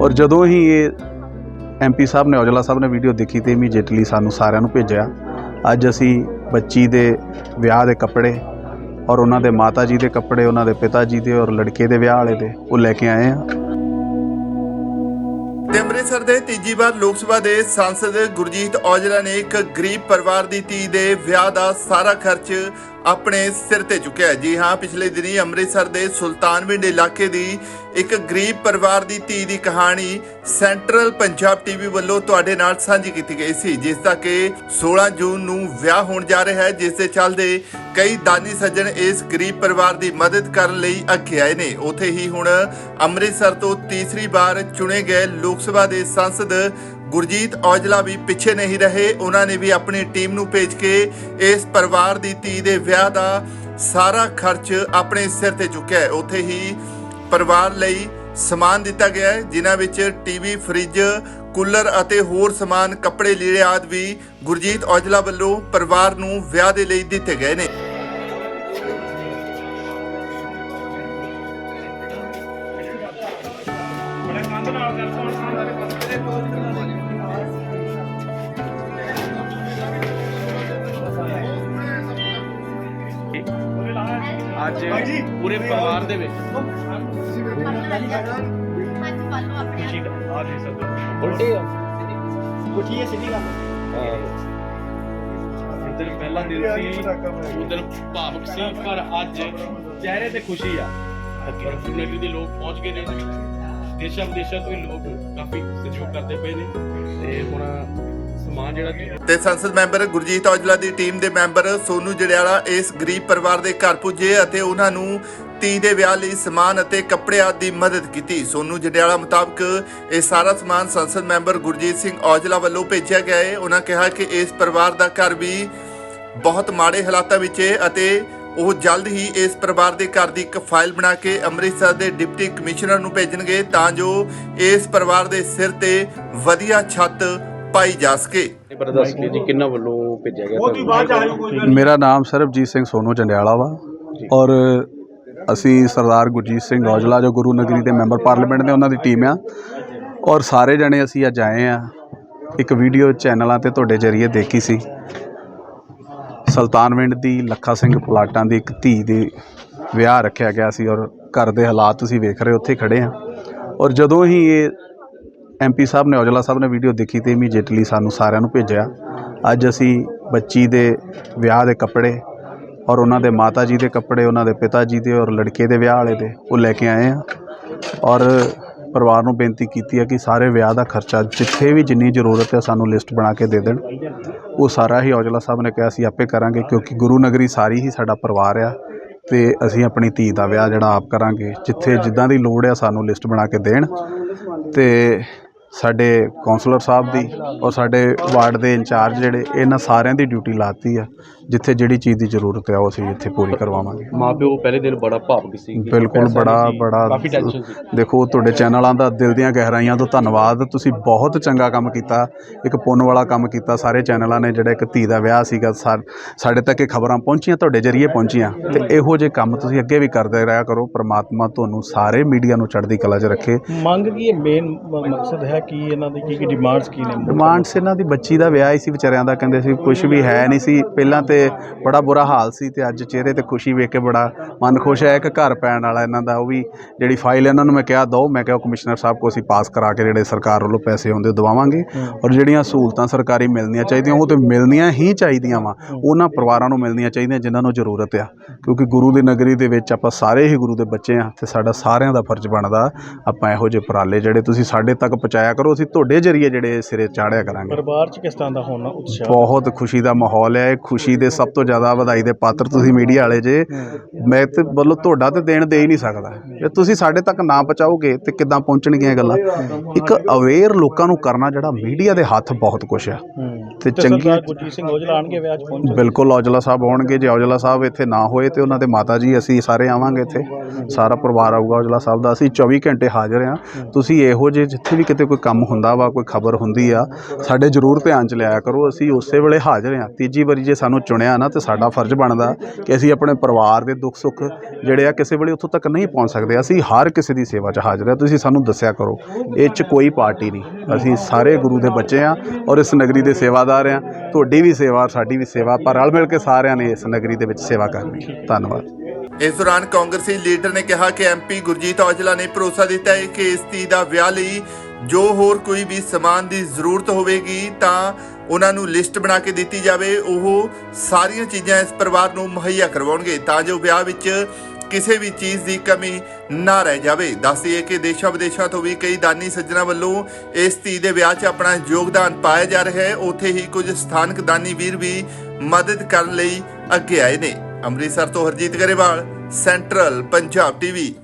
ਔਰ ਜਦੋਂ ਹੀ ਇਹ ਐਮਪੀ ਸਾਹਿਬ ਨੇ, ਔਜਲਾ ਸਾਹਿਬ ਨੇ ਵੀਡੀਓ ਦੇਖੀ ਤੇ ਇਮੀਡੀਏਟਲੀ ਸਾਨੂੰ ਸਾਰਿਆਂ ਨੂੰ ਭੇਜਿਆ। ਅੱਜ ਅਸੀਂ ਬੱਚੀ ਦੇ ਵਿਆਹ ਦੇ ਕੱਪੜੇ ਔਰ ਉਹਨਾਂ ਦੇ ਮਾਤਾ ਜੀ ਦੇ ਕੱਪੜੇ, ਉਹਨਾਂ ਦੇ ਪਿਤਾ ਜੀ ਦੇ ਔਰ ਲੜਕੇ ਦੇ ਵਿਆਹ ਵਾਲੇ ਦੇ, ਉਹ ਲੈ ਕੇ ਆਏ ਆ ਤੇ ਅੰਮ੍ਰਿਤਸਰ ਦੇ ਤੀਜੀ ਵਾਰ ਲੋਕ ਸਭਾ ਦੇ ਸੰਸਦ ਗੁਰਜੀਤ ਔਜਲਾ ਨੇ ਇੱਕ ਗਰੀਬ ਪਰਿਵਾਰ ਦੀ ਧੀ ਦੇ ਵਿਆਹ ਦਾ ਸਾਰਾ ਖਰਚ ਆਪਣੇ ਸਿਰ ਤੇ ਚੁੱਕਿਆ ਜੀ ਹਾਂ, ਪਿਛਲੇ ਦਿਨੀ ਅੰਮ੍ਰਿਤਸਰ ਦੇ ਸੁਲਤਾਨਵਿੰਡ ਇਲਾਕੇ ਦੀ ਇੱਕ ਗਰੀਬ ਪਰਿਵਾਰ ਦੀ ਧੀ ਦੀ ਕਹਾਣੀ ਸੈਂਟਰਲ ਪੰਜਾਬ ਟੀਵੀ ਵੱਲੋਂ ਤੁਹਾਡੇ ਨਾਲ ਸਾਂਝੀ ਕੀਤੀ ਗਈ ਸੀ, ਜਿਸ ਦਾ ਕਿ 16 ਜੂਨ ਨੂੰ ਵਿਆਹ ਹੋਣ ਜਾ ਰਿਹਾ ਹੈ, ਜਿਸ ਦੇ ਚੱਲਦੇ ਕਈ ਦਾਨੀ ਸੱਜਣ ਇਸ ਗਰੀਬ ਪਰਿਵਾਰ ਦੀ ਮਦਦ ਕਰਨ ਲਈ ਅੱਗੇ ਆਏ ਨੇ। ਉਥੇ ਹੀ ਹੁਣ ਅੰਮ੍ਰਿਤਸਰ ਤੋਂ ਤੀਸਰੀ ਵਾਰ ਚੁਣੇ ਗਏ ਲੋਕ ਸਭਾ ਦੇ ਸੰਸਦ ਗੁਰਜੀਤ ਔਜਲਾ ਵੀ ਪਿੱਛੇ ਨਹੀਂ ਰਹੇ। ਉਹਨਾਂ ਨੇ ਵੀ ਆਪਣੀ ਟੀਮ ਨੂੰ ਭੇਜ ਕੇ ਇਸ ਪਰਿਵਾਰ ਦੀ ਧੀ ਦੇ ਵਿਆਹ ਦਾ ਸਾਰਾ ਖਰਚ ਆਪਣੇ ਸਿਰ ਤੇ ਚੁੱਕਿਆ ਹੈ। ਉਥੇ ਹੀ ਪਰਿਵਾਰ ਲਈ ਸਮਾਨ ਦਿੱਤਾ ਗਿਆ ਹੈ, ਜਿਨ੍ਹਾਂ ਵਿੱਚ ਟੀਵੀ, ਫ੍ਰਿਜ, ਕੂਲਰ ਅਤੇ ਹੋਰ ਸਮਾਨ, ਕੱਪੜੇ, ਲੀੜੇ ਆਦਿ ਵੀ ਗੁਰਜੀਤ ਔਜਲਾ ਵੱਲੋਂ ਪਰਿਵਾਰ ਨੂੰ ਵਿਆਹ ਦੇ ਲਈ ਦਿੱਤੇ ਗਏ ਨੇ। ਅੱਜ ਪੂਰੇ ਪਰਿਵਾਰ ਦੇ ਵਿੱਚ। ਖੁਸ਼ੀ ਦਾ ਆ ਦੇ ਸਕਦੇ ਉਲਟੀ ਉਠੀਏ ਸਿੱਧੀ ਗੱਲ ਦਿਨ ਪਹਿਲਾ ਦਿਨ ਸੀ ਦਿਨ ਭਾਵਕ ਸੀ ਪਰ ਅੱਜ ਚਿਹਰੇ ਤੇ ਖੁਸ਼ੀ ਆ। ਪਰ ਨਗਰੀ ਦੇ ਲੋਕ ਪਹੁੰਚ ਗਏ ਨੇ। ਦੇਸ਼ਾਂ ਵਿਦੇਸ਼ਾਂ ਤੋਂ ਵੀ ਲੋਕ ਕਾਫੀ ਸਹਿਯੋਗ ਕਰਦੇ ਪਏ ਨੇ। ਤੇ ਹੁਣ ਸਮਾਨ ਜਿਹੜਾ ਕਿ ਤੇ ਸੰਸਦ ਮੈਂਬਰ ਗੁਰਜੀਤ ਔਜਲਾ ਦੀ ਟੀਮ ਦੇ ਮੈਂਬਰ ਸੋਨੂ ਜੜਿਆਲਾ ਇਸ ਗਰੀਬ ਪਰਿਵਾਰ ਦੇ ਘਰ ਪੁੱਜੇ ਅਤੇ ਉਹਨਾਂ ਨੂੰ ਧੀ ਦੇ ਵਿਆਹ ਲਈ ਸਮਾਨ ਅਤੇ ਕੱਪੜੇ ਆਦਿ ਦੀ ਮਦਦ ਕੀਤੀ। ਸੋਨੂ ਜੜਿਆਲਾ ਮੁਤਾਬਕ ਇਹ ਸਾਰਾ ਸਮਾਨ ਸੰਸਦ ਮੈਂਬਰ ਗੁਰਜੀਤ ਸਿੰਘ ਔਜਲਾ ਵੱਲੋਂ ਭੇਜਿਆ ਗਿਆ ਹੈ। ਉਹਨਾਂ ਕਿਹਾ ਕਿ ਇਸ ਪਰਿਵਾਰ ਦਾ ਘਰ ਵੀ ਬਹੁਤ ਮਾੜੇ ਹਾਲਾਤਾਂ ਵਿੱਚ ਹੈ ਅਤੇ ਉਹ ਜਲਦ ਹੀ ਇਸ ਪਰਿਵਾਰ ਦੇ ਘਰ ਦੀ ਇੱਕ ਫਾਈਲ ਬਣਾ ਕੇ ਅੰਮ੍ਰਿਤਸਰ ਦੇ ਡਿਪਟੀ ਕਮਿਸ਼ਨਰ ਨੂੰ ਭੇਜਣਗੇ ਤਾਂ ਜੋ ਇਸ ਪਰਿਵਾਰ ਦੇ ਸਿਰ ਤੇ ਵਧੀਆ ਛੱਤ ਪਾਈ ਜਾ ਸਕੇ। ਇਹ ਜੀ ਕਿੰਨਾ ਵੱਲੋਂ ਭੇਜਿਆ ਗਿਆ ਮੇਰਾ ਨਾਮ ਸਰਬਜੀਤ ਸਿੰਘ ਸੋਨੂ ਚੰਡਿਆਲਾ ਵਾ ਔਰ ਅਸੀਂ ਸਰਦਾਰ ਗੁਰਜੀਤ ਸਿੰਘ ਔਜਲਾ ਜੋ ਗੁਰੂ ਨਗਰੀ ਦੇ ਮੈਂਬਰ ਪਾਰਲੀਮੈਂਟ ਦੇ ਉਹਨਾਂ ਦੀ ਟੀਮ ਆ। ਔਰ ਸਾਰੇ ਜਣੇ ਅਸੀਂ ਅੱਜ ਆਏ ਆ। ਇੱਕ ਵੀਡੀਓ ਚੈਨਲਾਂ ਤੇ ਤੁਹਾਡੇ ਜਰੀਏ ਦੇਖੀ ਸੀ। ਸੁਲਤਾਨਵਿੰਡ ਦੀ ਲੱਖਾ ਸਿੰਘ ਪਲਾਟਾਂ ਦੀ ਇੱਕ ਧੀ ਦੇ ਵਿਆਹ ਰੱਖਿਆ ਗਿਆ ਸੀ ਔਰ ਘਰ ਦੇ ਹਾਲਾਤ ਤੁਸੀਂ ਵੇਖ ਰਹੇ ਹੋ, ਉੱਥੇ ਖੜੇ ਆ। ਔਰ ਜਦੋਂ ਹੀ ਇਹ ਐਮਪੀ ਸਾਹਿਬ ਨੇ, ਔਜਲਾ ਸਾਹਿਬ ਨੇ ਵੀਡੀਓ ਦੇਖੀ ਤੇ ਇਮੀਡੀਏਟਲੀ ਸਾਨੂੰ ਸਾਰਿਆਂ ਨੂੰ ਭੇਜਿਆ। ਅੱਜ ਅਸੀਂ ਬੱਚੀ ਦੇ ਵਿਆਹ ਦੇ ਕੱਪੜੇ ਔਰ ਉਹਨਾਂ ਦੇ ਮਾਤਾ ਜੀ ਦੇ ਕੱਪੜੇ, ਉਹਨਾਂ ਦੇ ਪਿਤਾ ਜੀ ਦੇ ਔਰ ਲੜਕੇ ਦੇ ਵਿਆਹ ਵਾਲੇ ਦੇ, ਉਹ ਲੈ ਕੇ ਆਏ ਆ। ਔਰ ਪਰਿਵਾਰ ਨੂੰ ਬੇਨਤੀ ਕੀਤੀ ਹੈ ਕਿ ਸਾਰੇ ਵਿਆਹ ਦਾ ਖਰਚਾ ਜਿੱਥੇ ਵੀ ਜਿੰਨੀ ਜ਼ਰੂਰਤ ਹੈ ਸਾਨੂੰ ਲਿਸਟ ਬਣਾ ਕੇ ਦੇ ਦੇਣ। ਉਹ ਸਾਰਾ ਹੀ ਔਜਲਾ ਸਾਹਿਬ ਨੇ ਕਿਹਾ, ਅਸੀਂ ਆਪੇ ਕਰਾਂਗੇ ਕਿਉਂਕਿ ਗੁਰੂ ਨਗਰੀ ਸਾਰੀ ਹੀ ਸਾਡਾ ਪਰਿਵਾਰ ਆ ਤੇ ਅਸੀਂ ਆਪਣੀ ਧੀ ਦਾ ਵਿਆਹ ਜਿਹੜਾ ਆਪ ਕਰਾਂਗੇ। ਜਿੱਥੇ ਜਿੱਦਾਂ ਦੀ ਲੋੜ ਆ ਸਾਨੂੰ ਲਿਸਟ ਬਣਾ ਕੇ ਦੇਣ ਤੇ ਸਾਡੇ ਕਾਉਂਸਲਰ ਸਾਹਿਬ ਦੀ ਔਰ ਸਾਡੇ ਵਾਰਡ ਦੇ ਇੰਚਾਰਜ ਜਿਹੜੇ ਇਹਨਾਂ ਸਾਰਿਆਂ ਦੀ ਡਿਊਟੀ ਲਾਤੀ ਆ ਜਿੱਥੇ ਜਿਹੜੀ ਚੀਜ਼ ਦੀ ਜ਼ਰੂਰਤ ਹੈ ਉਹ ਅਸੀਂ ਇੱਥੇ ਪੂਰੀ ਕਰਵਾਵਾਂਗੇ। ਮਾਪਿਓ ਪਹਿਲੇ ਦਿਨ ਬੜਾ ਭਾਵੁਕ ਸੀ ਬਿਲਕੁਲ ਬੜਾ ਬੜਾ ਦੇਖੋ ਤੁਹਾਡੇ ਚੈਨਲਾਂ ਦਾ ਦਿਲ ਦੀਆਂ ਗਹਿਰਾਈਆਂ ਤੋਂ ਧੰਨਵਾਦ ਤੁਸੀਂ ਬਹੁਤ ਚੰਗਾ ਕੰਮ ਕੀਤਾ ਇੱਕ ਪੁੰਨ ਵਾਲਾ ਕੰਮ ਕੀਤਾ ਸਾਰੇ ਚੈਨਲਾਂ ਨੇ ਜਿਹੜਾ ਇੱਕ ਧੀ ਦਾ ਵਿਆਹ ਸੀਗਾ ਸਾਡੇ ਤੱਕ ਇਹ ਖਬਰਾਂ ਪਹੁੰਚੀਆਂ ਤੁਹਾਡੇ ਜਰੀਏ ਪਹੁੰਚੀਆਂ ਤੇ ਇਹੋ ਜਿਹੇ ਕੰਮ ਤੁਸੀਂ ਅੱਗੇ ਵੀ ਕਰਦੇ ਰਿਹਾ ਕਰੋ ਪ੍ਰਮਾਤਮਾ ਤੁਹਾਨੂੰ ਸਾਰੇ ਮੀਡੀਆ ਨੂੰ ਚੜ੍ਹਦੀ ਕਲਾ 'ਚ ਰੱਖੇ। ਮੰਗ ਕੀ ਇਹ ਮੇਨ ਮਕਸਦ ਹੈ ਕੀ ਇਹਨਾਂ ਦੀ ਕੀ ਕੀ ਡਿਮਾਂਡਸ ਕੀ ਨੇ? ਡਿਮਾਂਡਸ ਇਹਨਾਂ ਦੀ ਬੱਚੀ ਦਾ ਵਿਆਹ ਹੀ ਸੀ ਵਿਚਾਰਿਆਂ ਦਾ ਕਹਿੰਦੇ ਸੀ ਕੁਝ ਵੀ ਹੈ ਨਹੀਂ ਸੀ। ਪਹਿਲਾਂ ਤੇ ਬੜਾ ਬੁਰਾ ਹਾਲ ਸੀ ਤੇ ਅੱਜ ਚਿਹਰੇ ਤੇ ਖੁਸ਼ੀ ਵੇਖ ਕੇ ਬੜਾ ਮਨ ਖੁਸ਼ ਹੈ। ਇੱਕ ਘਰ ਪੈਣ ਵਾਲਾ ਇਹਨਾਂ ਦਾ ਉਹ ਵੀ ਜਿਹੜੀ ਫਾਈਲ ਇਹਨਾਂ ਨੂੰ ਮੈਂ ਕਿਹਾ ਦੋ ਮੈਂ ਕਿਹਾ ਕਮਿਸ਼ਨਰ ਸਾਹਿਬ ਕੋ ਅਸੀਂ ਪਾਸ ਕਰਾ ਕੇ ਜਿਹੜੇ ਸਰਕਾਰ ਵੱਲੋਂ ਪੈਸੇ ਆਉਂਦੇ ਦਵਾਵਾਂਗੇ। ਔਰ ਜਿਹੜੀਆਂ ਸਹੂਲਤਾਂ ਸਰਕਾਰੀ ਮਿਲਣੀਆਂ ਚਾਹੀਦੀਆਂ ਉਹ ਤੇ ਮਿਲਣੀਆਂ ਹੀ ਚਾਹੀਦੀਆਂ ਵਾ। ਉਹਨਾਂ ਪਰਿਵਾਰਾਂ ਨੂੰ ਮਿਲਣੀਆਂ ਚਾਹੀਦੀਆਂ ਜਿਨ੍ਹਾਂ ਨੂੰ ਜ਼ਰੂਰਤ ਆ। ਕਿਉਂਕਿ ਗੁਰੂ ਦੀ ਨਗਰੀ ਦੇ ਵਿੱਚ ਆਪਾਂ ਸਾਰੇ ਹੀ ਗੁਰੂ ਦੇ ਬੱਚੇ ਆ ਤੇ ਸਾਡਾ ਸਾਰਿਆਂ ਦਾ ਫਰਜ਼ ਬਣਦਾ ਆਪਾਂ ਇਹੋ ਜਿਹੇ ਉਪਰਾਲੇ ਜਿਹੜੇ ਤੁਸੀਂ ਸਾਡੇ ਤੱਕ ਪਹੁੰਚਾਇਆ ਕਰੋ ਅਸੀਂ ਤੁਹਾਡੇ ਜਰੀਏ ਜਿਹੜੇ ਸਿਰੇ ਚਾੜਿਆ ਕਰਾਂਗੇ। ਪਰਿਵਾਰ ਚ ਕਿਸ ਤਰ੍ਹਾਂ ਦਾ ਹੋਣਾ ਉਤਸ਼ਾਹ? ਬਹੁਤ ਖੁਸ਼ੀ ਦਾ ਮਾਹੌਲ ਹੈ ਖੁਸ਼ੀ ਦੇ ਸਭ ਤੋਂ ਜ਼ਿਆਦਾ ਵਧਾਈ ਦੇ ਪਾਤਰ ਤੁਸੀਂ ਮੀਡੀਆ ਵਾਲੇ ਜੇ। ਮੈਂ ਤੇ ਵੱਲੋਂ ਤੁਹਾਡਾ ਤੇ ਦੇਣ ਦੇ ਹੀ ਨਹੀਂ ਸਕਦਾ। ਜੇ ਤੁਸੀਂ ਸਾਡੇ ਤੱਕ ਨਾ ਪਹੁੰਚਾਓਗੇ ਤੇ ਕਿੱਦਾਂ ਪਹੁੰਚਣਗੀਆਂ ਗੱਲਾਂ? ਇੱਕ ਅਵੇਅਰ ਲੋਕਾਂ ਨੂੰ ਕਰਨਾ ਜਿਹੜਾ ਮੀਡੀਆ ਦੇ ਹੱਥ ਬਹੁਤ ਕੁਝ ਹੂੰ। ਤੇ ਚੰਗੀ ਗੁਰਜੀਤ ਸਿੰਘ ਔਜਲਾ ਆਣਗੇ ਵਿਆਹ 'ਚ ਪਹੁੰਚ ਬਿਲਕੁਲ ਔਜਲਾ ਸਾਹਿਬ ਆਉਣਗੇ ਜੇ ਔਜਲਾ ਸਾਹਿਬ ਇੱਥੇ ਨਾ ਹੋਏ ਤੇ ਉਹਨਾਂ ਦੇ ਮਾਤਾ ਜੀ ਅਸੀਂ ਸਾਰੇ ਆਵਾਂਗੇ ਇੱਥੇ। ਸਾਰਾ ਪਰਿਵਾਰ ਆਊਗਾ ਔਜਲਾ ਸਾਹਿਬ ਦਾ। ਅਸੀਂ 24 ਘੰਟੇ ਹਾਜ਼ਰ ਹਾਂ। ਤੁਸੀਂ ਇਹੋ ਜਿਹੇ ਜਿੱਥੇ ਵੀ ਕਿਤੇ ਕੋਈ ਕੰਮ ਹੁੰਦਾ ਵਾ ਕੋਈ ਖਬਰ ਹੁੰਦੀ ਆ ਸਾਡੇ ਜ਼ਰੂਰ ਧਿਆਨ ਚ ਲਿਆਇਆ ਕਰੋ। ਅਸੀਂ ਉਸੇ ਵੇਲੇ ਹਾਜ਼ਰ ਹਾਂ। ਤੀਜੀ ਵਾਰੀ ਜੇ ਸਾਨੂੰ ਚੁਣਿਆ ਨਾ ਤੇ ਸਾਡਾ ਫਰਜ਼ ਬਣਦਾ ਕਿ ਅਸੀਂ ਆਪਣੇ ਪਰਿਵਾਰ ਦੇ ਦੁੱਖ ਸੁੱਖ ਜਿਹੜੇ ਆ ਕਿਸੇ ਵੇਲੇ ਉੱਥੋਂ ਤੱਕ ਨਹੀਂ ਪਹੁੰਚ ਸਕਦੇ। ਅਸੀਂ ਹਰ ਕਿਸੇ ਦੀ ਸੇਵਾ 'ਚ ਹਾਜ਼ਰ ਹਾਂ। ਤੁਸੀਂ ਸਾਨੂੰ ਦੱਸਿਆ ਕਰੋ। ਇਹ 'ਚ ਕੋਈ ਪਾਰਟੀ ਨਹੀਂ। ਅਸੀਂ ਸਾਰੇ ਗੁਰੂ ਦੇ ਬੱਚੇ ਆ ਔਰ ਇਸ ਨਗਰੀ ਦੇ ਸੇਵਾਦਾਰ ਆ ਤੁਹਾਡੀ ਵੀ ਸੇਵਾ, ਸਾਡੀ ਵੀ ਸੇਵਾ ਪਰ ਰਲ ਮਿਲ ਕੇ ਸਾਰਿਆਂ ਨੇ ਇਸ ਨਗਰੀ ਦੇ ਵਿੱਚ ਸੇਵਾ ਕਰਨੀ। ਧੰਨਵਾਦ। ਇਸ ਦੌਰਾਨ ਕਾਂਗਰਸੀ ਲੀਡਰ ਨੇ ਕਿਹਾ ਕਿ ਐਮਪੀ ਗੁਰਜੀਤ ਔਜਲਾ ਨੇ ਭਰੋਸਾ ਦਿੱਤਾ ਹੈ ਕਿ ਇਸ ਧੀ ਦਾ ਵਿਆਹ ਲਈ ਜੋ ਹੋਰ ਕੋਈ ਵੀ ਸਮਾਨ ਦੀ ਜ਼ਰੂਰਤ ਹੋਵੇਗੀ ਤਾਂ ਉਹਨਾਂ ਨੂੰ ਲਿਸਟ ਬਣਾ ਕੇ ਦਿੱਤੀ ਜਾਵੇ। ਉਹ ਸਾਰੀਆਂ ਚੀਜ਼ਾਂ ਇਸ ਪਰਿਵਾਰ ਨੂੰ ਮੁਹੱਈਆ ਕਰਵਾਉਣਗੇ। ਤਾਂ ਜੋ ਵਿਆਹ ਵਿੱਚ ਕਿਸੇ ਵੀ ਚੀਜ਼ ਦੀ ਕਮੀ ਨਾ ਰਹਿ ਜਾਵੇ। ਦੱਸਦੀਏ ਕਿ ਦੇਸ਼ਾਂ ਵਿਦੇਸ਼ਾਂ ਤੋਂ ਵੀ ਕਈ ਦਾਨੀ ਸੱਜਣਾ ਵੱਲੋਂ ਇਸ ਧੀ ਦੇ ਵਿਆਹ 'ਚ ਆਪਣਾ ਯੋਗਦਾਨ ਪਾਇਆ ਜਾ ਰਿਹਾ ਹੈ। ਉੱਥੇ ਹੀ ਕੁਝ ਸਥਾਨਕ ਦਾਨੀ ਵੀਰ ਵੀ ਮਦਦ ਕਰਨ ਲਈ ਅੱਗੇ ਆਏ ਨੇ। ਅੰਮ੍ਰਿਤਸਰ ਤੋਂ ਹਰਜੀਤ ਗਰੇਵਾਲ, ਸੈਂਟਰਲ ਪੰਜਾਬ ਟੀਵੀ।